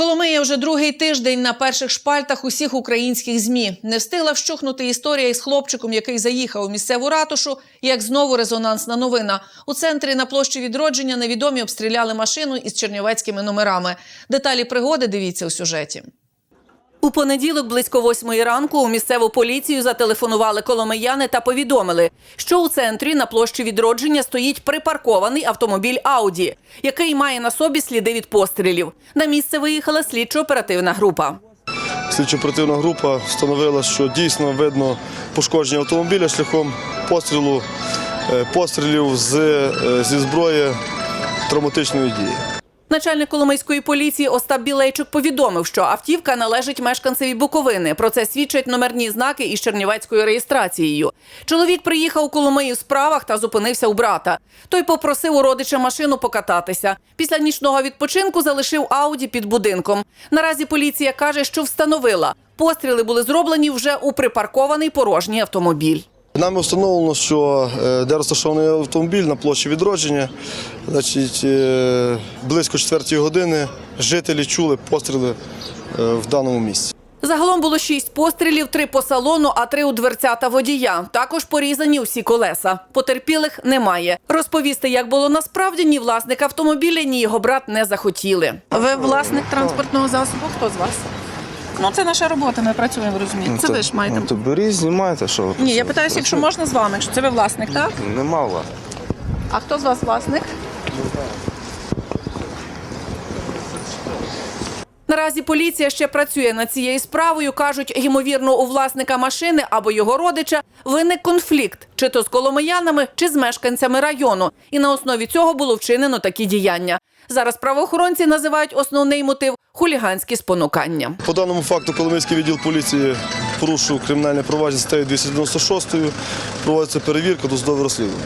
Коломия вже другий тиждень на перших шпальтах усіх українських змі. Не встигла вщухнути історія із хлопчиком, який заїхав у місцеву ратушу. Як знову резонансна новина у центрі на площі відродження невідомі обстріляли машину із чернівецькими номерами. Деталі пригоди дивіться у сюжеті. У понеділок близько восьмої ранку у місцеву поліцію зателефонували коломияни та повідомили, що у центрі на площі відродження стоїть припаркований автомобіль Ауді, який має на собі сліди від пострілів. На місце виїхала слідчо-оперативна група. Слідчо-оперативна група встановила, що дійсно видно пошкодження автомобіля шляхом пострілу е, пострілів з, е, зі зброї травматичної дії. Начальник Коломийської поліції Остап Білейчук повідомив, що автівка належить мешканцеві Буковини. Про це свідчать номерні знаки із чернівецькою реєстрацією. Чоловік приїхав у Коломию в справах та зупинився у брата. Той попросив у родича машину покататися. Після нічного відпочинку залишив Ауді під будинком. Наразі поліція каже, що встановила. Постріли були зроблені вже у припаркований порожній автомобіль. Нами встановлено, що е, де розташований автомобіль на площі відродження, значить, е, близько 4 години жителі чули постріли е, в даному місці. Загалом було шість пострілів, три по салону, а три у дверцята водія. Також порізані усі колеса. Потерпілих немає. Розповісти, як було насправді, ні власник автомобіля, ні його брат не захотіли. Ви власник транспортного засобу? Хто з вас? Ну, це наша робота, ми працюємо, розумієте. Це ви ж маєте. Ну, то беріть, знімайте, що ви. Ні, я питаюся, якщо можна з вами, якщо це ви власник, так? Нема вас. А хто з вас власник? Наразі поліція ще працює над цією справою. кажуть, ймовірно, у власника машини або його родича виник конфлікт, чи то з коломиянами, чи з мешканцями району. І на основі цього було вчинено такі діяння. Зараз правоохоронці називають основний мотив хуліганські спонукання. По даному факту Коломийський відділ поліції порушив кримінальне провадження статтею 296, проводиться перевірка, досудове розслідування.